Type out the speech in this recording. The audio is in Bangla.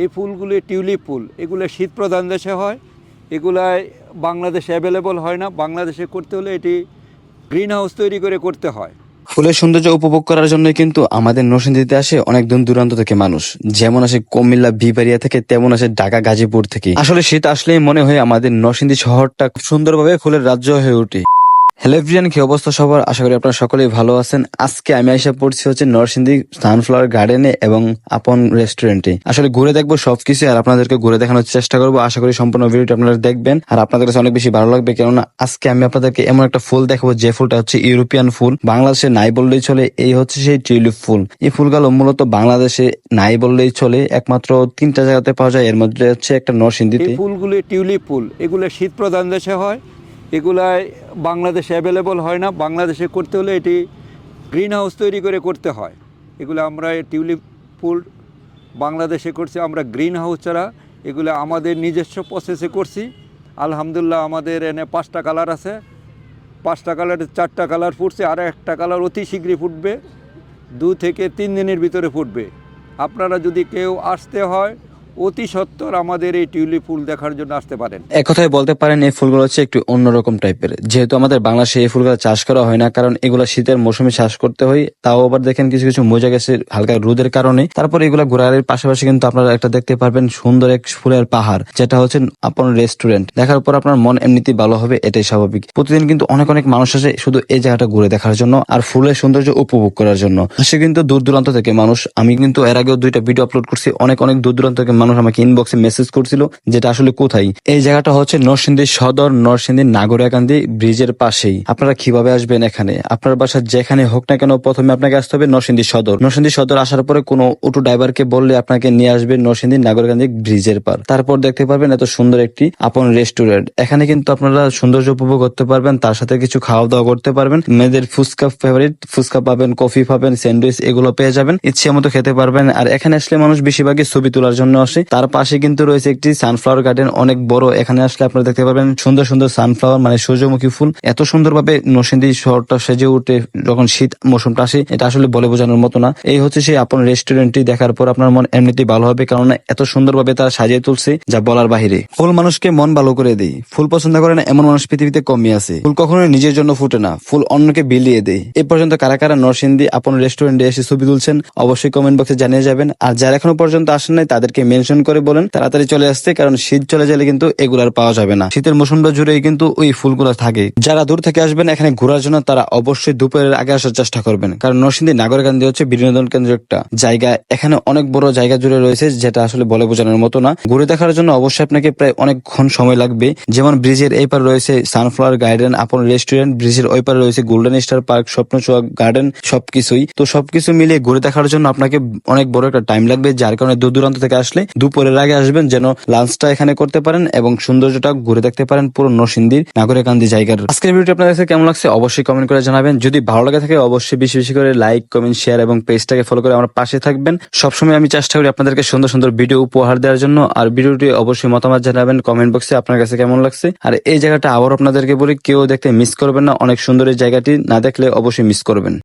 এই ফুলগুলি টিউলিপ ফুল। এগুলো শীত প্রধান দেশে হয়, এগুলায় বাংলাদেশে অ্যাভেলেবল হয় না। বাংলাদেশে করতে হলে এটি গ্রিন হাউস তৈরি করে করতে হয়। ফুলের সৌন্দর্য উপভোগ করার জন্য কিন্তু আমাদের নরসিংদীতে আসে অনেক দূর দূরান্ত থেকে মানুষ। যেমন আসে কুমিল্লা বিবারিয়া থেকে, তেমন আসে ঢাকা, গাজীপুর থেকে। আসলে শীত আসলেই মনে হয় আমাদের নরসিংদী শহরটা সুন্দরভাবে ফুলের রাজ্য হয়ে ওঠে। হ্যালো এভরিয়ান কি অবস্থা সবার? আশা করি আপনারা সকলেই ভালো আছেন। আজকে আমি এসে পড়ছি হচ্ছে নরসিংদী সানফ্লাওয়ার গার্ডেনে এবং আপন রেস্টুরেন্টে। আসলে ঘুরে দেখব সবকিছু আর আপনাদেরকে ঘুরে দেখানোর চেষ্টা করব। আশা করি সম্পূর্ণ ভিডিওটা আপনারা দেখবেন। আর আপনাদের কাছে অনেক বেশি ভালো লাগবে, কেননা আজকে আমি আপনাদেরকে এমন একটা ফুল দেখাবো, যে ফুলটা হচ্ছে ইউরোপিয়ান ফুল। বাংলাদেশে নাই বললেই চলে, এই হচ্ছে সেই টিউলিপ ফুল। এই ফুলগুলো মূলত বাংলাদেশে নাই বললেই চলে, একমাত্র তিনটা জায়গাতে পাওয়া যায়। এর মধ্যে হচ্ছে একটা নরসিংদীতে। ফুলগুলি টিউলিপ ফুল। এগুলো শীত প্রধান দেশে হয় এগুলায় বাংলাদেশে অ্যাভেলেবল হয় না। বাংলাদেশে করতে হলে এটি গ্রিন হাউস তৈরি করে করতে হয়। এগুলো আমরা টিউলিপ ফুল বাংলাদেশে করছি, আমরা গ্রিন হাউস ছাড়া এগুলো আমাদের নিজস্ব প্রসেসে করছি। আলহামদুলিল্লাহ আমাদের এনে পাঁচটা কালার আছে। পাঁচটা কালারের চারটা কালার ফুটছে, আর একটা কালার অতি শীঘ্রই ফুটবে। দু থেকে তিন দিনের ভিতরে ফুটবে। আপনারা যদি কেউ আসতে হয় অতি সত্বর আমাদের এই টিউলিপ ফুল দেখার জন্য আসতে পারেন। এক কথায় বলতে পারেন, এই ফুলগুলো হচ্ছে একটু অন্যরকম টাইপের যেহেতু আমাদের বাংলাদেশে এই ফুলগুলো চাষ করা হয় না, কারণ এগুলো শীতের মৌসুমে চাষ করতে হয়, তাও আবার দেখেন কিছু কিছু মজা গেছে হালকা রোদের কারণে। তারপর এগুলো ঘোরার পাশাপাশি কিন্তু আপনারা একটা দেখতে পারবেন সুন্দর এক ফুলের পাহাড়, যেটা হচ্ছে আপন রেস্টুরেন্ট। দেখার পর আপনার মন এমনিতেই ভালো হবে, এটাই স্বাভাবিক। প্রতিদিন কিন্তু অনেক অনেক মানুষ আসে শুধু এই জায়গাটা ঘুরে দেখার জন্য আর ফুলের সৌন্দর্য উপভোগ করার জন্য। সে কিন্তু দূর দূরান্ত থেকে মানুষ। আমি কিন্তু এর আগেও দুইটা ভিডিও আপলোড করছি, অনেক অনেক দূর দূরান্ত থেকে মানুষ আমাকে ইনবক্সে মেসেজ করছিল যেটা আসলে কোথায়? এই জায়গাটা হচ্ছে নরসিংদী সদর, নরসিংদী নাগরিকান্দি ব্রিজের পাশেই। আপনারা কীভাবে আসবেন এখানে? আপনার বাসা যেখানে হোক না কেন প্রথমে আপনাকে আসতে হবে নরসিংদী সদর। নরসিংদী সদর আসার পরে কোনো অটো ড্রাইভারকে বললে আপনাকে নিয়ে আসবে নরসিংদী নাগরিকান্দি ব্রিজের পার। তারপর দেখতে পারবেন এত সুন্দর একটি আপন রেস্টুরেন্ট। এখানে কিন্তু আপনারা সৌন্দর্য উপভোগ করতে পারবেন, তার সাথে কিছু খাওয়া দাওয়া করতে পারবেন। মেয়েদের ফুচকা ফেভারিট ফুচকা পাবেন, কফি পাবেন, স্যান্ডউইচ এগুলো পেয়ে যাবেন। ইচ্ছে মতো খেতে পারবেন। আর এখানে আসলে মানুষ বেশিরভাগই ছবি তোলার জন্য আসে তার পাশে কিন্তু রয়েছে একটি সানফ্লাওয়ার গার্ডেন অনেক বড়। এখানে আসলে আপনারা দেখতে পারবেন সুন্দর সুন্দর সানফ্লাওয়ার মানে সূর্যমুখী ফুল। এত সুন্দরভাবে নরসিংদী শহরটা সেজে উঠে যখন শীত মৌসুমটা আসে, এটা আসলে বলে বোঝানোর মতো না। এই হচ্ছে সেই আপন রেস্টুরেন্টটি দেখার পর আপনার মন এমনিতেই ভালো হবে, কারণ এত সুন্দরভাবে তারা সাজিয়ে তুলছে, যা বলার বাহিরে। ফুল মানুষকে মন ভালো করে দেয়। ফুল পছন্দ করে না এমন মানুষ পৃথিবীতে কমই আছে। ফুল কখনো নিজের জন্য ফুটে না। ফুল অন্যকে বিলিয়ে দেয়। এ পর্যন্ত কারা কারা নরসিংদী আপন রেস্টুরেন্টে এসে ছবি তুলছেন, অবশ্যই কমেন্ট বক্সে জানিয়ে যাবেন। আর যারা এখনও পর্যন্ত আসেন নাই, তাদেরকে মেনশন করে বলেন, তাড়াতাড়ি চলে আসতে, কারণ শীত চলে গেলে কিন্তু এগুলার পাওয়া যাবে না। শীতের মৌসুমটা জুড়েই কিন্তু ওই ফুলগুলো থাকে। যারা দূর থেকে আসবেন, এখানে ঘোরার জন্য তারা অবশ্যই দুপুরের আগে আসার চেষ্টা করবেন। কারণ নরসিংদী, নাগরকান্দি হচ্ছে বিনোদন কেন্দ্র একটা জায়গা। এখানে অনেক বড় জায়গা জুড়ে রয়েছে, যেটা আসলে বলে বোঝানোর মতো না। ঘুরে দেখার জন্য অবশ্যই আপনাকে প্রায় অনেকক্ষণ সময় লাগবে। যেমন ব্রিজের এই পার রয়েছে সানফ্লাওয়ার গার্ডেন আপন রেস্টুরেন্ট ব্রিজের ওই পারে রয়েছে গোল্ডেন স্টার পার্ক স্বপ্ন চুয়া গার্ডেন সবকিছুই। তো সবকিছু মিলিয়ে ঘুরে দেখার জন্য আপনাকে অনেক বড় একটা টাইম লাগবে, যার কারণে দূর দূরান্ত থেকে আসলে দুপুরের আগে আসবেন যেন লাঞ্চটা এখানে করতে পারেন এবং সৌন্দর্যটা ঘুরে দেখতে পারেন পুরো নরসিংদীর নাগরিকান্দি জায়গার। আজকের ভিডিওটি আপনাদের কাছে কেমন লাগছে অবশ্যই কমেন্ট করে জানাবেন। যদি ভালো লাগে থাকে অবশ্যই বেশি বেশি করে লাইক কমেন্ট শেয়ার এবং পেজটাকে ফলো করে আমার পাশে থাকবেন। সবসময় আমি চেষ্টা করি আপনাদেরকে সুন্দর সুন্দর ভিডিও উপহার দেওয়ার জন্য। আর ভিডিওটি অবশ্যই মতামত জানাবেন কমেন্ট বক্সে আপনার কাছে কেমন লাগছে। আর এই জায়গাটা আবার আপনাদেরকে বলি, কেউ দেখতে মিস করবেন না। অনেক সুন্দর এই জায়গাটি, না দেখলে অবশ্যই মিস করবেন।